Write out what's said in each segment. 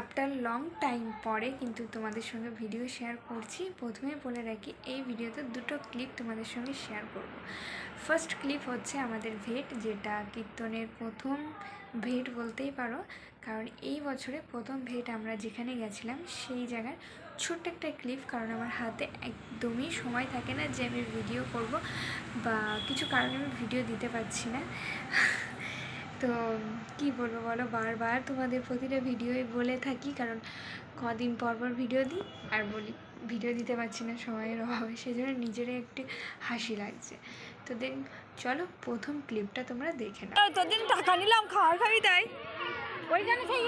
After long time পরে কিন্তু তোমাদের সঙ্গে ভিডিও শেয়ার করছি। প্রথমে বলে রাখি, এই ভিডিওতে দুটো ক্লিপ তোমাদের সঙ্গে শেয়ার করব। ফার্স্ট ক্লিপ হচ্ছে আমাদের ভেট, যেটা কীর্তনের প্রথম ভেট বলতেই পারো। কারণ এই বছরে প্রথম ভেট আমরা যেখানে গেছিলাম, সেই জায়গার ছোট্ট একটা ক্লিপ কারণ আমার হাতে একদমই সময় থাকে না যে আমি ভিডিও করব বা কিছু কারণে আমি ভিডিও দিতে পারছি না। তো, কি বলব বলো? বারবার তোমাদের প্রতিটা ভিডিওই বলে থাকি, কারণ কদিন পর পর ভিডিও দিই, আর বলি, ভিডিও দিতে পারছি না সময়ের অভাবে সেই জন্য নিজেরই একটু হাসি লাগছে। তো দেন, চলো প্রথম ক্লিপটা তোমরা দেখে নাও। তোর টাকা নিলাম, খাওয়ার খাবি তাই? ওইখানে সেই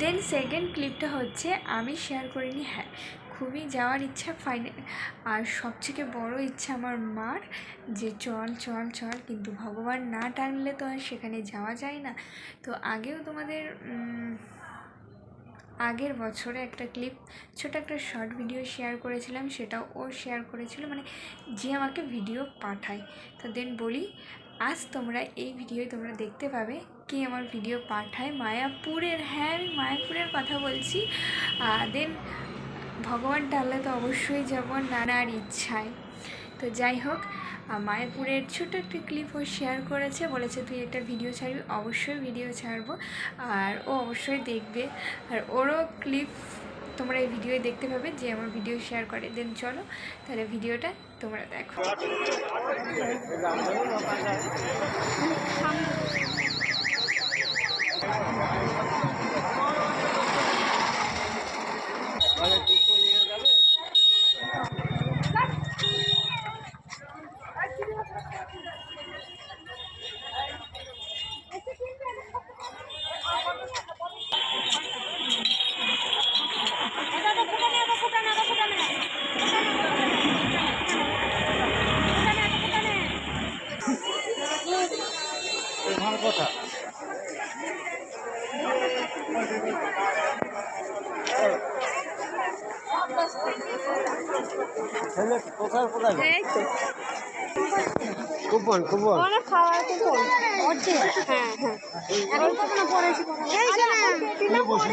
দেন সেকেন্ড ক্লিপটা হচ্ছে আমি শেয়ার করিনি হ্যাঁ। খুবই যাওয়ার ইচ্ছা ফাইনাল আর সবথেকে বড় ইচ্ছা আমার মার যে চল চল চল, কিন্তু ভগবান না টানলে তো আর সেখানে যাওয়া যায় না। তো আগেও তোমাদের আগের বছরে একটা ক্লিপ, ছোট একটা শর্ট ভিডিও শেয়ার করেছিলাম, সেটাও ও শেয়ার করেছিল মানে যে আমাকে ভিডিও পাঠায়। তো দেন বলি, আজ তোমরা এই ভিডিও তোমরা দেখতে পাবে কে আমার ভিডিও পাঠায়, মায়াপুরের হ্যাঁ আমি মায়াপুরের কথা বলছি। দেন ভগবান টানলে তো অবশ্যই যাব নানার ইচ্ছায়। তো যাই হোক মায়াপুরের ছোট একটা ক্লিপ ও শেয়ার করেছে, বলেছে তুই একটা ভিডিও ছাড়বি, অবশ্যই ভিডিও ছাড়বো। আর ও অবশ্যই দেখবে। আর ওরও ক্লিপ তোমরা এই ভিডিওয় দেখতে পাবে, যে আমার ভিডিও শেয়ার করে। দেন চলো, তাহলে ভিডিওটা তোমরা দেখো। কথা। কোথায় কোথায় কুপন কুপন। হ্যাঁ হ্যাঁ। বসি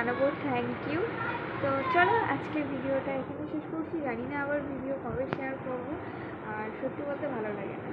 জানাব থ্যাংক ইউ তো চলো, আজকের ভিডিওটা এখানে শেষ করছি। জানি না আবার ভিডিও কবে শেয়ার করব, আর সত্যি বলতে ভালো লাগে না।